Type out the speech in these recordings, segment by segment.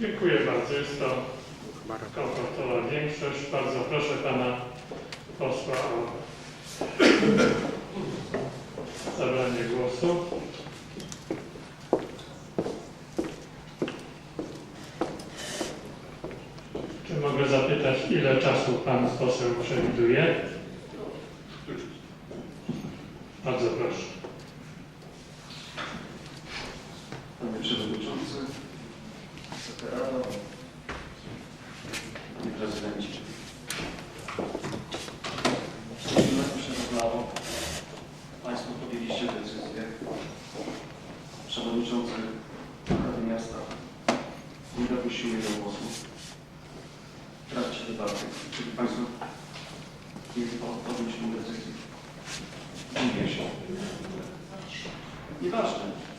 Dziękuję bardzo. Jest to komfortowa większość. Bardzo proszę pana posła o zabranie głosu. Czy mogę zapytać, ile czasu pan poseł przewiduje? Bardzo proszę. Prezydencie. Państwo podjęliście decyzję. Przewodniczący Rady Miasta nie dopuścił do głosu w trakcie debaty. Czyli Państwo nie podnieśli decyzji. Dziwię się. Nieważne.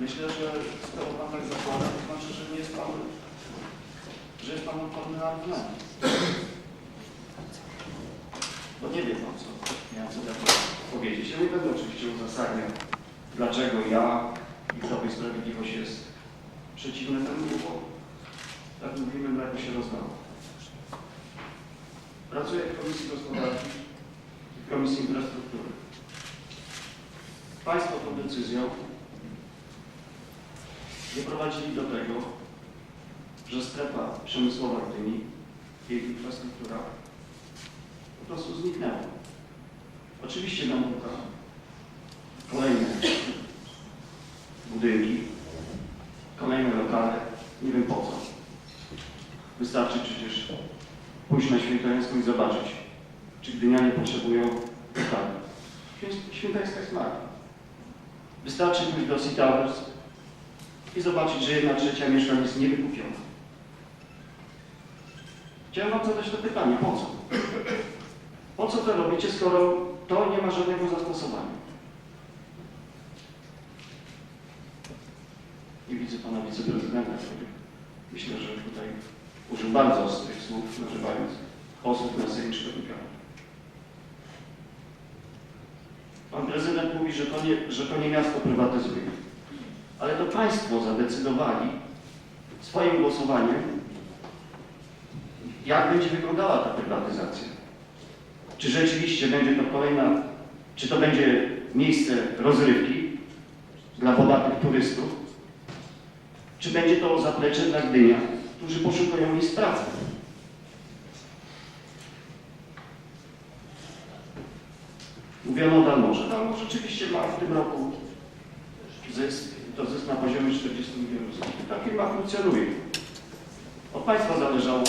Myślę, że skoro Pan tak zakłada, to znaczy, że nie jest Pan, że jest Pan odporny na argumenty. Bo nie wiem Pan, co miałem sobie powiedzieć. Ja nie będę oczywiście uzasadniał, dlaczego ja i Prawo i Sprawiedliwość jest przeciwne temu, bo tak mówimy, mleko się rozdało. Pracuję w Komisji Gospodarki i w Komisji Infrastruktury. Państwo tą decyzją doprowadzili do tego, że strefa przemysłowa Gdyni, jej infrastruktura po prostu zniknęła. Oczywiście nam buka kolejne budynki, kolejne lokale, nie wiem po co. Wystarczy przecież pójść na Świętojańską i zobaczyć, czy Gdynianie potrzebują lokali. Świę- Świętojańska jest mała. Wystarczy pójść do Sea i zobaczyć, że jedna trzecia mieszkań jest niewykupiona. Chciałem Wam zadać to pytanie, po co? Po co to robicie, skoro to nie ma żadnego zastosowania? Nie widzę Pana Wiceprezydenta, który myślę, że tutaj użył bardzo ostrych słów, nazywając posłów na Sejm Szkodnika. Pan Prezydent mówi, że to nie, że to nie miasto prywatyzuje. Ale to Państwo zadecydowali swoim głosowaniem, jak będzie wyglądała ta prywatyzacja. Czy rzeczywiście będzie to kolejna, czy to będzie miejsce rozrywki dla bogatych turystów, czy będzie to zaplecze dla Gdynia, którzy poszukują miejsc pracy. Mówiono o Dalmorze. Dalmor rzeczywiście ma w tym roku zysk, to zysk na poziomie 40 milionów złotych. Ta firma funkcjonuje. Od Państwa zależało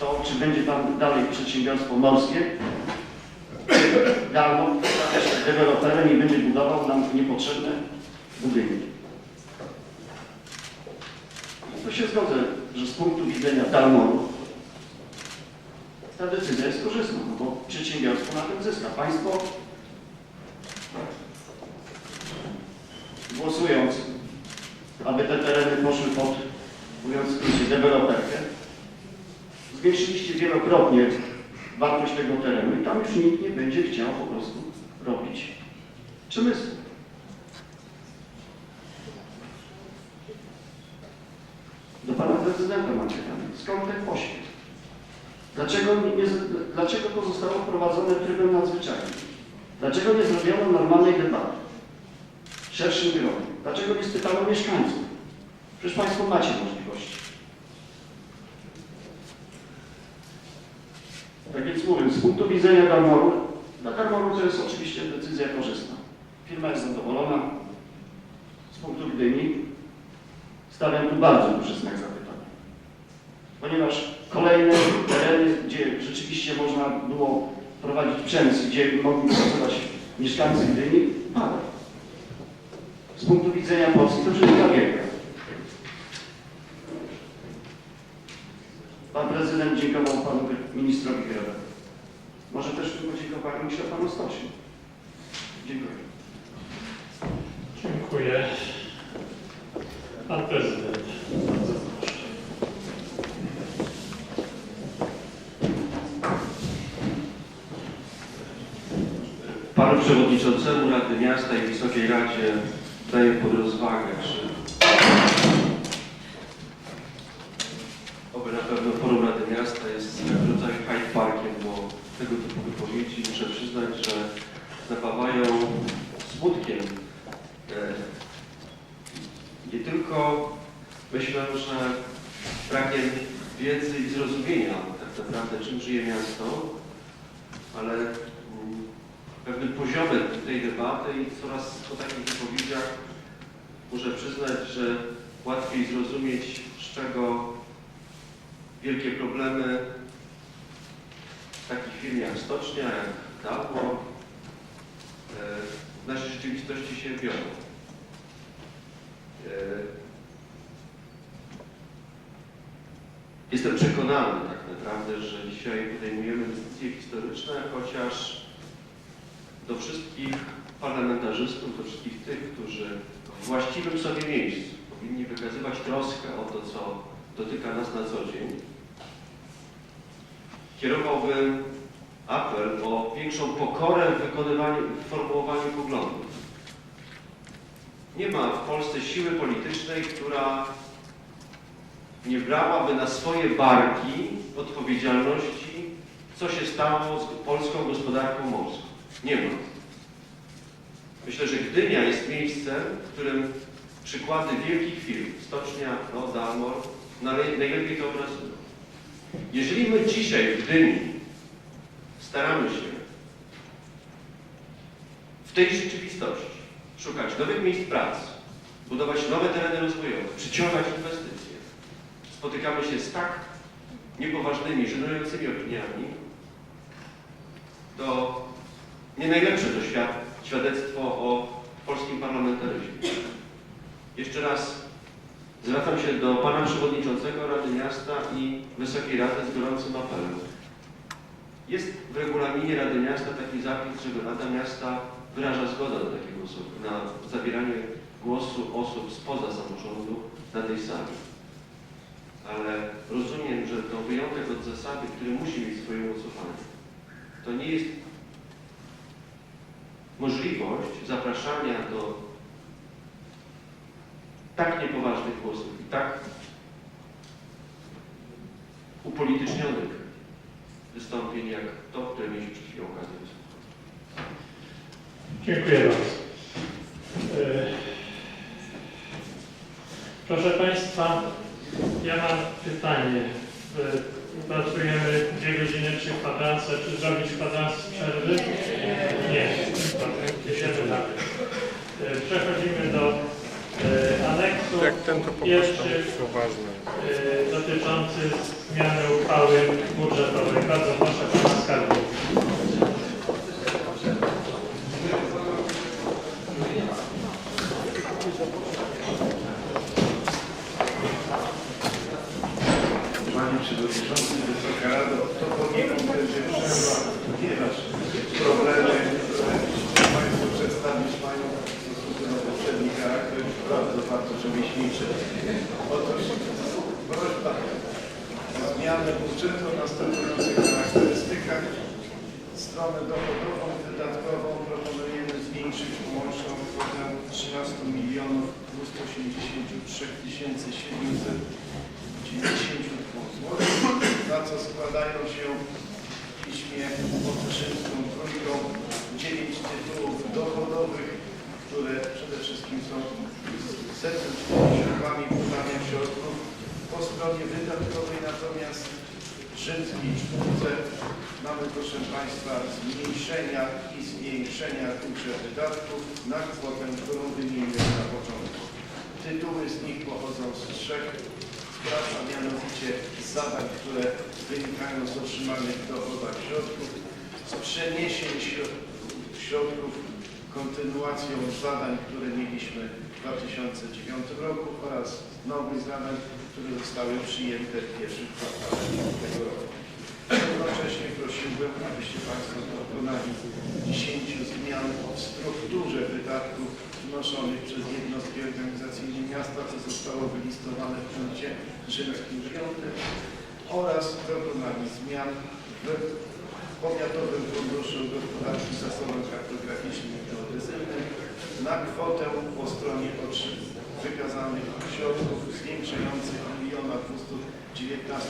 to, czy będzie tam dalej przedsiębiorstwo morskie, się deweloperem i będzie budował nam niepotrzebne budynki. I to się zgodzę, że z punktu widzenia Dalmoru ta decyzja jest korzystna, no bo przedsiębiorstwo na tym zyska. Państwo aby te tereny poszły pod, mówiąc w deweloperkę, zwiększyliście wielokrotnie wartość tego terenu i tam już nikt nie będzie chciał po prostu robić przemysłu. Do pana prezydenta mam pytanie. Skąd ten pośpiech? Dlaczego, nie, dlaczego to zostało wprowadzone trybem nadzwyczajnym? Dlaczego nie zrobiono normalnej debaty? szerszym gronie. Dlaczego nie spytano mieszkańców? Przecież Państwo macie możliwości. Tak więc mówię, z punktu widzenia Darmoru, dla Darmoru to jest oczywiście decyzja korzystna. Firma jest zadowolona. Z punktu Gdyni stawiam tu bardzo duży znak zapytania. Ponieważ kolejne tereny, gdzie rzeczywiście można było prowadzić przemysł, gdzie mogli pracować mieszkańcy Gdyni, pada z punktu widzenia Polski to wszystko wielka. Pan prezydent dziękował panu ministrowi Grebe. Może też w tym podziękowaniu myślę panu Stocznie. Dziękuję. Dziękuję. Pan prezydent. Bardzo proszę. Panu Przewodniczącemu Rady Miasta i Wysokiej Radzie daję pod rozwagę, że pewno forum Rady Miasta jest swego rodzaju Hyde Parkiem, bo tego typu wypowiedzi muszę przyznać, że napawają smutkiem. E, Nie tylko myślę, że brakiem wiedzy i zrozumienia tak naprawdę czym żyje miasto, ale mm, pewnym poziomem tej debaty i coraz po takich wypowiedziach muszę przyznać, że łatwiej zrozumieć, z czego wielkie problemy takich firm jak Stocznia, jak Dalmor e, w naszej rzeczywistości się biorą. E, Jestem przekonany tak naprawdę, że dzisiaj podejmujemy decyzje historyczne, chociaż do wszystkich parlamentarzystów, do wszystkich tych, którzy w właściwym sobie miejscu powinni wykazywać troskę o to, co dotyka nas na co dzień, kierowałbym apel o większą pokorę w wykonywaniu, w formułowaniu poglądów. Nie ma w Polsce siły politycznej, która nie brałaby na swoje barki odpowiedzialności, co się stało z polską gospodarką morską. Nie ma. Myślę, że Gdynia jest miejscem, w którym przykłady wielkich firm, Stocznia, nale- najlepiej to obrazują. Jeżeli my dzisiaj w Gdyni staramy się w tej rzeczywistości szukać nowych miejsc pracy, budować nowe tereny rozwojowe, przyciągać inwestycje, spotykamy się z tak niepoważnymi, żenującymi opiniami, to nie najlepsze to świad świadectwo o polskim parlamentaryzmie. Jeszcze raz zwracam się do Pana Przewodniczącego Rady Miasta i Wysokiej Rady z gorącym apelem. Jest w regulaminie Rady Miasta taki zapis, że Rada Miasta wyraża zgodę na, takiego, głosu- na zabieranie głosu osób spoza samorządu na tej sali. Ale rozumiem, że to wyjątek od zasady, który musi mieć swoje umocowanie. To nie jest możliwość zapraszania do tak niepoważnych głosów i tak upolitycznionych wystąpień jak to, które mieliśmy przed chwilą okazję wysłuchać. Dziękuję bardzo. E, Proszę Państwa, ja mam pytanie. E, Pracujemy dwie godziny przy kwadransie. Czy zrobić kwadrans z przerwy? Nie. Dobra, Idziemy dalej. E, Przechodzimy do e, aneksu. Jak ten to po prostu Pierwszy poważny. e, dotyczący zmiany uchwały budżetowej. Bardzo proszę Pana Skarbnika. Panie Przewodniczący, Wysoka Rado, to poniekąd będzie przerwa, ponieważ problemy, które Państwo przedstawić mają w stosunku do poprzedni charakter bardzo, bardzo rzemieślniczy. Otóż prośba o zmianę budżetu o następujących charakterystykach. Stronę dochodową, wydatkową proponujemy zwiększyć łączną kwotę 13 milionów 283 700 92 zł, na co składają się w piśmie pod rzymską trójką 9 tytułów dochodowych, które przede wszystkim są zewnętrznymi źródłami wpływania środków. Po stronie wydatkowej natomiast rzymskiej czwórce mamy, proszę Państwa, zmniejszenia i zwiększenia tychże wydatków na kwotę, którą wymieniłem na początku. Tytuły z nich pochodzą z trzech spraw, a mianowicie zadań, które wynikają z otrzymanych dochodach środków, z przeniesień środ- środków kontynuacją zadań, które mieliśmy w 2009 roku oraz nowych zadań, które zostały przyjęte w pierwszym kwartale tego roku. Jednocześnie prosiłbym, abyście Państwo dokonali 10 zmian w strukturze wydatków wnoszonych przez jednostki organizacyjne miasta, co zostało wylistowane w punkcie rzymskim 5 oraz dokonali zmian w Powiatowym Funduszu Gospodarki Zasobów Kartograficznych i Geodezyjnych na kwotę po stronie wykazanych środków zwiększających 1 200 19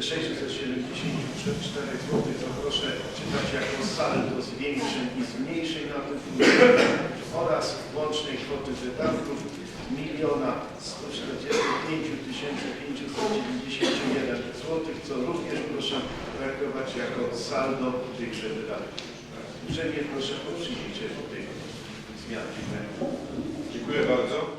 674 zł. To proszę czytać jako saldo z większej i z mniejszej na tym funduszu oraz łącznej kwoty wydatków 1 145 591 zł, co również proszę traktować jako saldo tychże wydatków. Uprzejmie proszę o przyjęcie tych zmian. Dziękuję. Dziękuję bardzo.